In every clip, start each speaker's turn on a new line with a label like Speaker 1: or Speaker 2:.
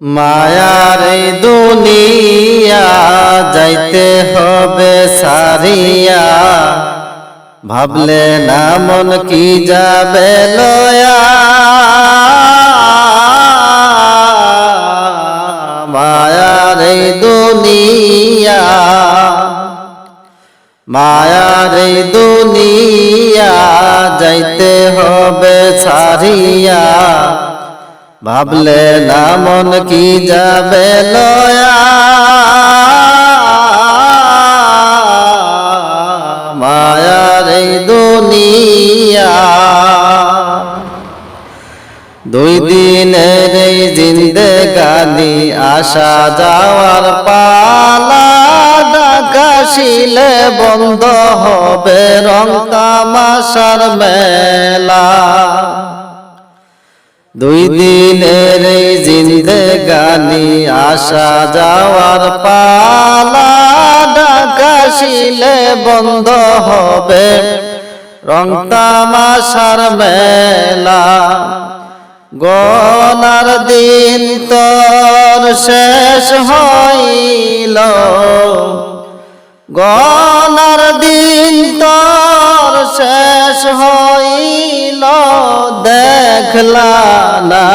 Speaker 1: মায়ার দুনিয়া যাইতে হবে সারিয়া। ভাবলে না মন কি যাবে লয়া। মায়ার দুনিয়া মায়ার দুনিয়া যাইতে হবে সারিয়া। ভাবলে না মন কি যাবে লয়া? মায়ার এই দুনিয়া। দুই দিনের এই জিন্দেগানি আসা যাওয়ার পালা ডাকাশিলে বন্ধ হবে রং তামাশার মেলা। দুই দিনের এই জিন্দেগানি আসা যাওয়ার পালা ডাকাশিলে বন্ধ হবে। রং তামাশার মেলা। গনার দিন তোর শেষ হইল। গনার দিন তোর শেষ হইল। দেখলা না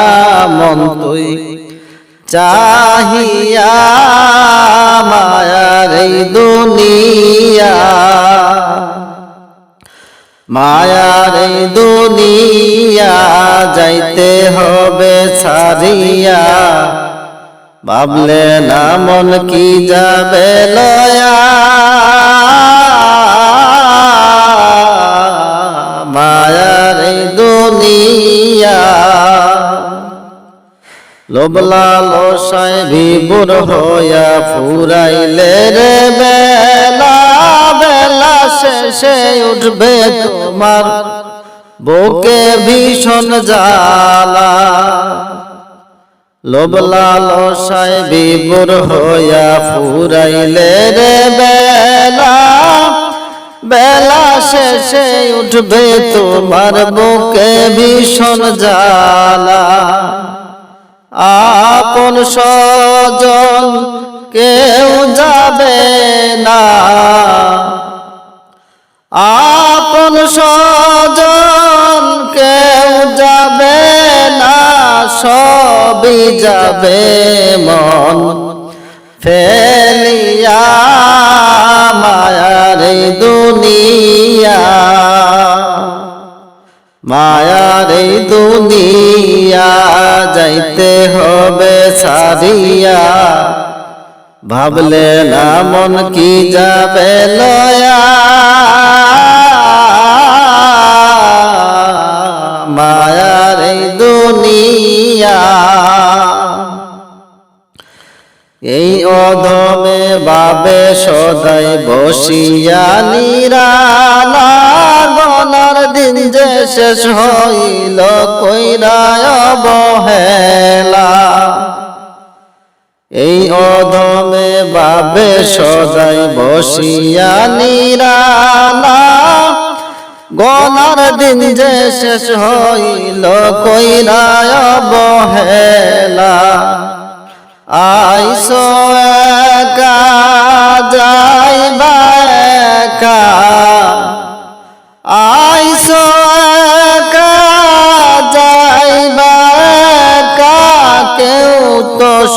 Speaker 1: চাহিয়া মায়ার এই দুনিয়া। মায়ার এই দুনিয়া যাইতে হবে ছাড়িয়া। ভাবলে না মন কি যাবে লয়া। মায়ার এই দুনিয়া লোবলা লোসায় বিবুর হইয়া ফুরাইলে রে বেলা বেলা শেষে উঠবে তোমার বুকে ভীষণ জ্বালা। লোবলা লোসায় বিবুর হইয়া ফুরাইলে রে বেলা বেলা শেষে উঠবে তোমার বুকে ভীষণ জ্বালা। আপন সজন কেউ যাবে না। আপন সজন কেউ যাবে না, সবই যাবে মন। ফেলিয়া মায়ার দুনিয়া মায়ার দুনিয়া। সারিয়া ভাবলে না মন কি যাবে লয়া। মায়ার এই দুনিয়া। এই অধমে বাবে সদাই বসিয়া নিরালা। গনার দিন যে শেষ হইল, কইরায় অবহেলা। এই অধমে বাবে সদাই বসিয়া নিরালা। গনার দিন যে শেষ হইল কইরায় অবহেলা। আইসো একা যাইবা আইসো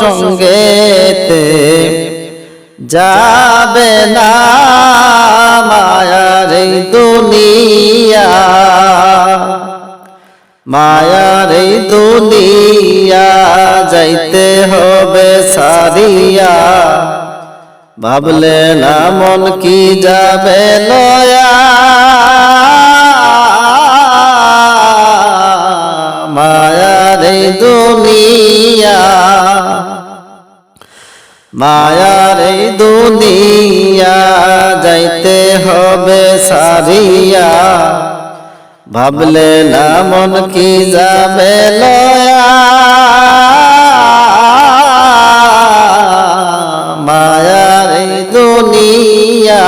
Speaker 1: সঙ্গেতে যাবে না মায়ার এই দুনিয়া। মায়ার দুনিয়া যাইতে হবে সারিয়া। ভাবলে না মন কি যাবে লয়া। এই দুনিয়া। মায়ার এই দুনিয়া যাইতে হবে সারিয়া। ভাবলে না মন কি যাবে লয়া। মায়ার এই দুনিয়া,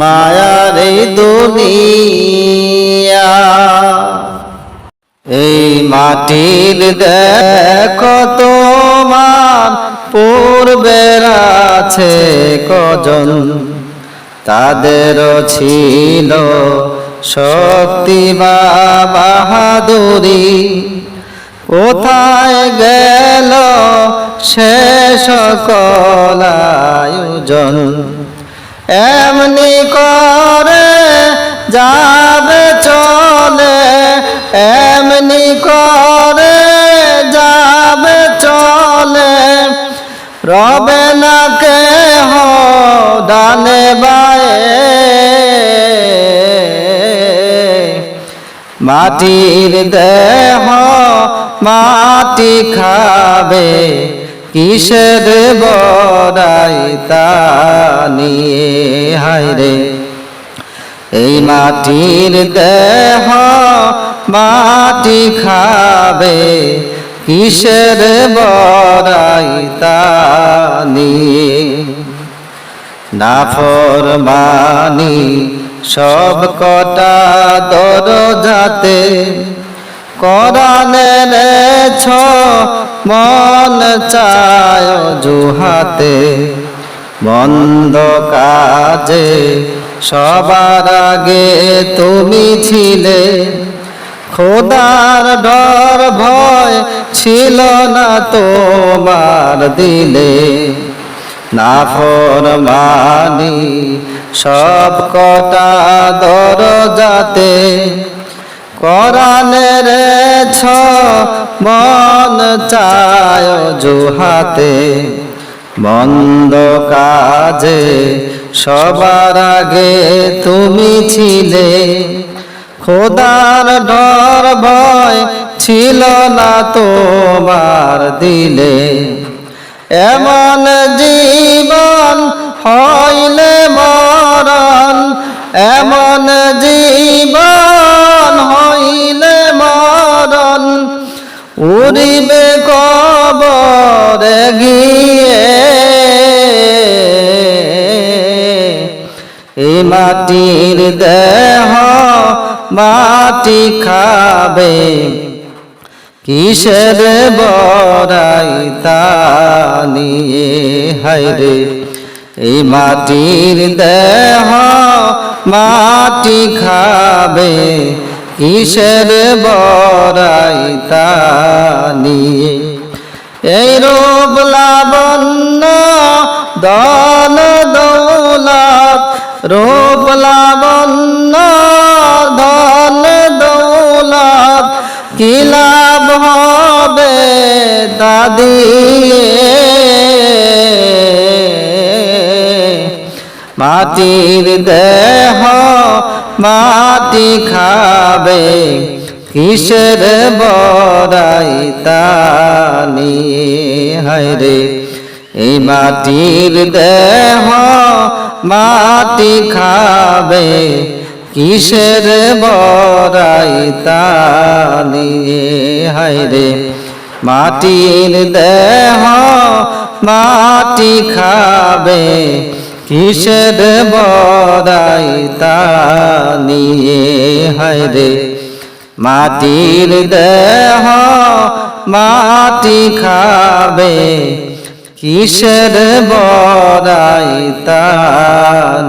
Speaker 1: মায়ার এই দুনিয়া। মাটির দেখো তোমার, পূর্বের আছে কজন? তাদেরও ছিল শক্তি বাহাদুরি। কোথায় গেল সে সকল আয়োজন? এমনি করে যাবে চলে, এমনি করে মাটির দেহ মাটি খাবে, কিসের বড়াই তা নিয়ে? এই মাটির দেহ মাটি খাবে, কিসের বড়াই তা নিয়ে? নাফরমানি সব কটা দরজাতে কোরআনের ছ মন চায় জুহাতে বন্ধ কাজে সবার আগে তুমি ছিলে। খোদার ডর ভয় ছিল না তোমার দিলে। নাফরমানি সব কটা দরজাতে কোরআনের ছ মন চায় জুহাতে মন্দ কাজে সবার আগে তুমি ছিলে। খোদার ডর ভয় ছিল না তোমার দিলে। এমন জীবন এমন জীবন হইলে মরণ উড়িবে কবরে গিয়ে। এই মাটির দেহ মাটি খাবে, কিসের বড়াই তা নিয়ে হায়রে এই মাটির দেহ মাটি খাবে, কিসের বড়াই তা নিয়ে? এই রূপ লাবণ্য, দল দৌলত, রূপ লাবণ্য ধন দৌলত, কি লাভ হবে দাদি মাটির দেহ মাটি খাবে, কিসের বড়াই তা নিয়ে? হায়রে এই মাটির দেহ মাটি খাবে, কিসের বড়াই তা নিয়ে? হায়রে মাটির দেহ মাটি খাবে কিসের বড়াই তা নিয়ে? হায়রে মাটির দেহ মাটি খাবে। কিসের বড়াই তা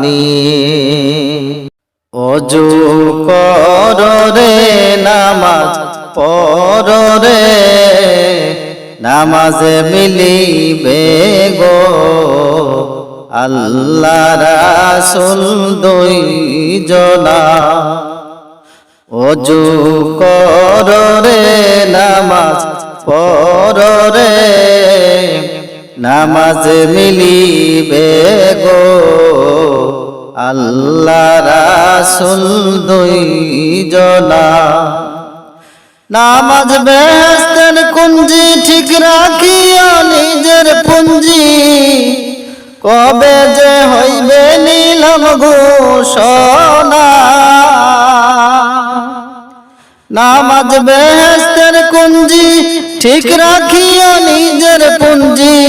Speaker 1: নিয়ে? অজু কর নামাজ, পর নামাজে মিলিবে গো। আল্লাহ রাসুল দুই জনা অজু কর নামাজ পর নামাজ মিলিবে গো আল্লাহ রাসুল দুই জনা নামাজ বেহেস্তের কুঞ্জি ঠিক রাখিয়া নিজের পুঞ্জি। কবে যে হইবে নীলম ঘোষণা? নামাজ বেহেস্তের কুঞ্জি ঠিক রাখিয়া নিজের পুঞ্জি।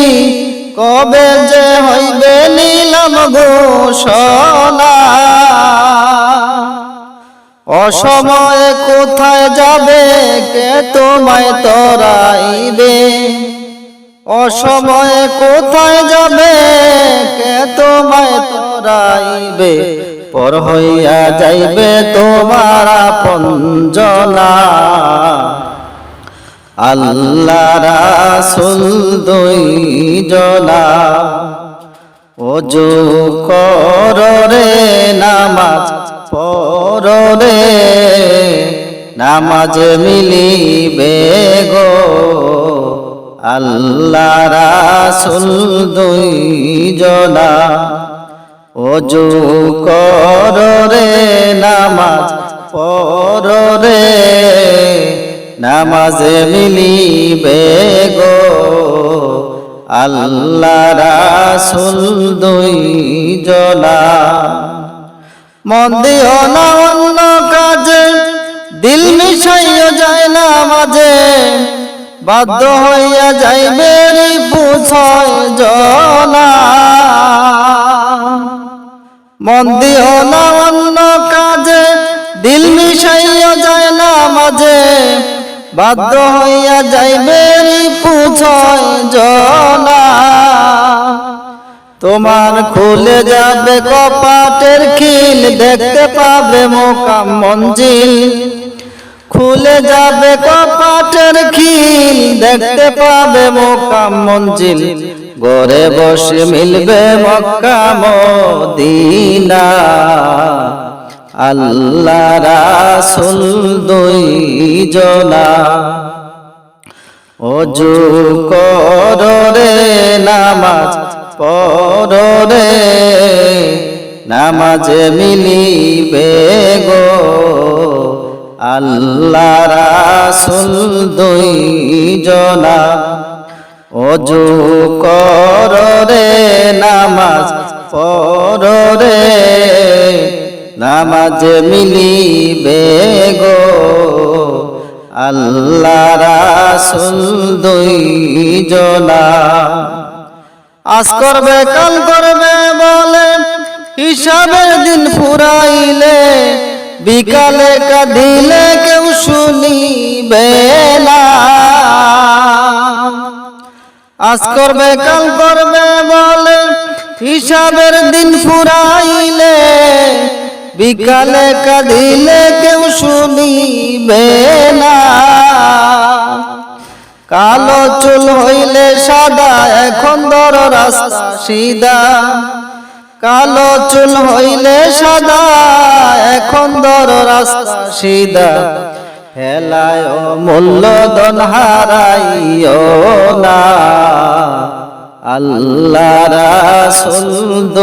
Speaker 1: কবে যে হইবে নীলম ঘোষণা? অসময়ে কোথায় যাবে কে তোমায় তরাইবে? অসময়ে কোথায় যাবে? কে তোমায় তরাইবে? পর হইয়া যাইবে তোমার পঞ্জনা আল্লাহ রাসুল দুই জনা। অজু নামাজ পর রে। নামাজ মিলিবে গো। আল্লাহ রাসুল দুই জনা। অজু কর রে নামাজ, পর রে নামাজ মিলিবে গো। আল্লাহ রাসুল দুই জনা। মন দিও না অন্য কাজে, দিল মিশাইয়া যায় না মাঝে। বাধ্য হইয়া যাইবে পুছয় জনা। মন না অন্য কাজে, দিল মিশাইয়া যায় না মাঝে। বাধ্য হইয়া যাইবে পুছয় জনা। তোমার খুলে যাবে কপাটের খিল, দেখতে পাবে মোকাম মঞ্জিল। খুলে যাবে কপাটের খিল, দেখতে পাবে মোকাম মঞ্জিল। গড়ে বসে মিলবে মক্কা মদিনা। আল্লাহ রাসুল দুই জনা অজু কর নামাজ পর নামাজ মিলিবে গো। আল্লাহ রাসুল দুই জনা। অজু কর নামাজ পর রে নামাজ মিলিবে গো। আল্লাহ রাসুল দুই জনা। আজ করবে, কাল করবে বলে হিসাবের দিন ফুরাইলে। বিকালে কাঁদিলে কেউ শুনিবে না। আজ করবে, কাল করবে বলে হিসাবের দিন ফুরাইলে। বিকালে কাঁদিলে কেউ শুনিবে না। কালো চুল হইলে সাদা, এখন ধর রাস্তা সিদা কালো চুল হইলে সাদা, এখন ধর রাস্তা সিদা হেলায় মূল্য দন হারাইও না। আল্লাহ রাসুল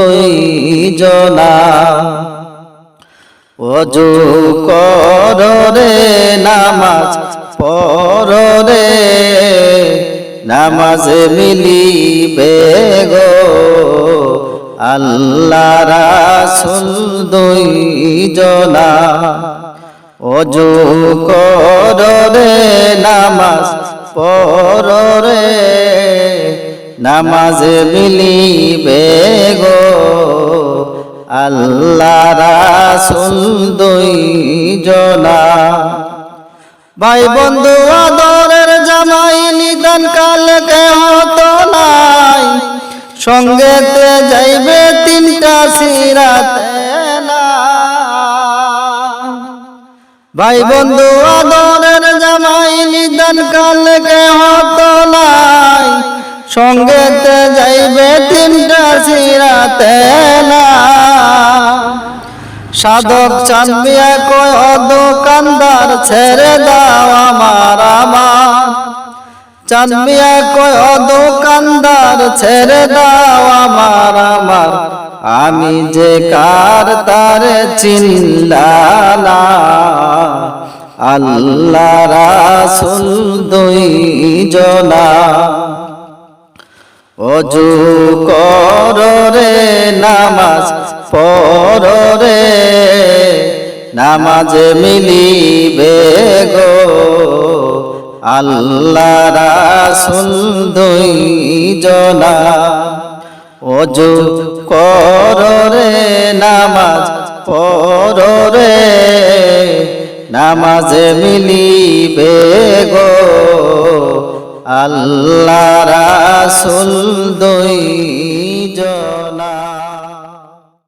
Speaker 1: অজু কর রে নামাজ পর রে। নামাজ মিলিবে গো। আল্লাহ রাসুল দুই জনা। অজু কর নামাজ পর নামাজ মিলিবে গো। আল্লাহ রাসুল দুই জনা। ভাই বন্ধু, আদরের জামাই নিদান কাল হতো নাই সঙ্গেতে যাইবে তিনটা সিরাতে না। ভাই বন্ধু আদরের জামাই নিদান কাল হতো নাই। সঙ্গেতে যাইবে তিনটা সিরাতে না। সাধক চান্দিয়া কয় দোকানদার ছেড়ে দাও আমার আমার চান্দিয়া কয় দোকানদার ছেড়ে দাও আমার আমার। আমি যে কার তার চিল্লানা আল্লাহ রাসুল দুই জনা অজু কর রে নামাজ পর রে। নামাজ মিলিবে গো। আল্লাহ রাসুল দুই জনা। অজু কর রে, নামাজ পর নামাজে মিলিবে গো। আল্লাহ রাসুল দুই জনা।